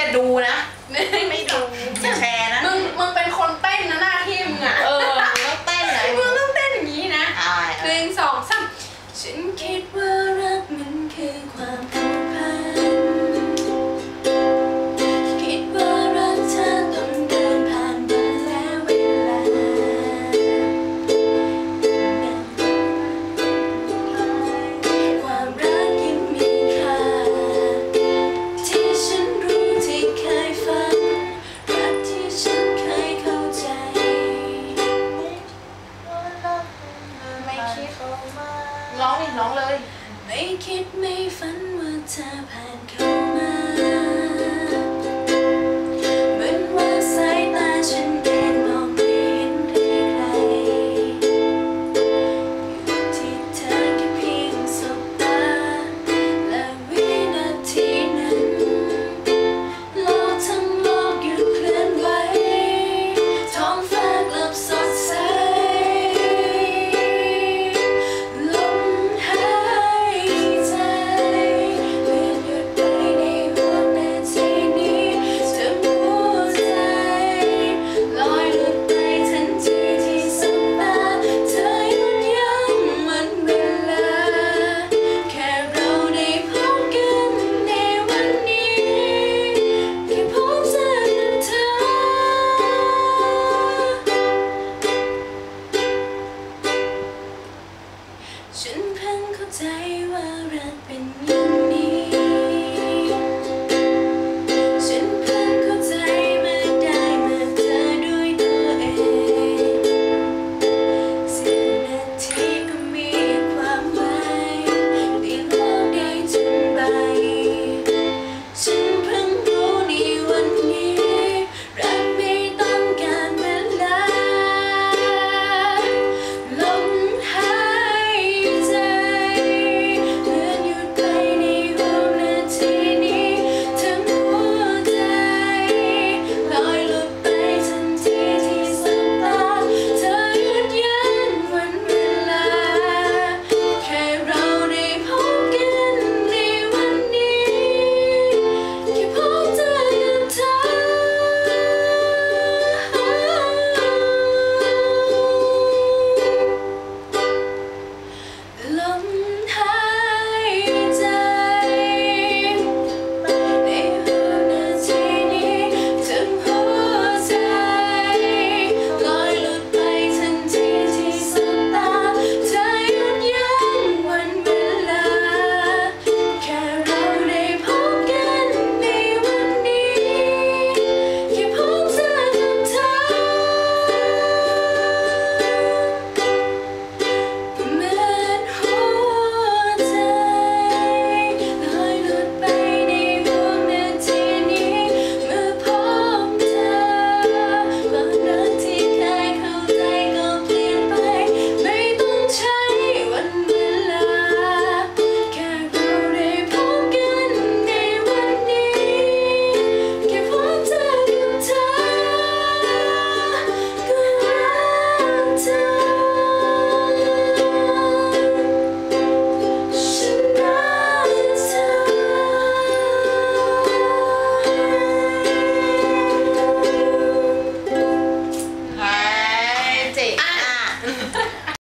อย่าดูนะ ไม่ดูอย่าแชร์นะ มึงมึงเป็นคนเต้นนะหน้าที่มึงอะเออต้องเต้นนะมึงต้องเต้นอย่างนี้นะอ่าหนึ่งสองสามฉันคิดว่า ดิร้องเลย ไม่คิดไม่ฝันว่าเธอผ่าน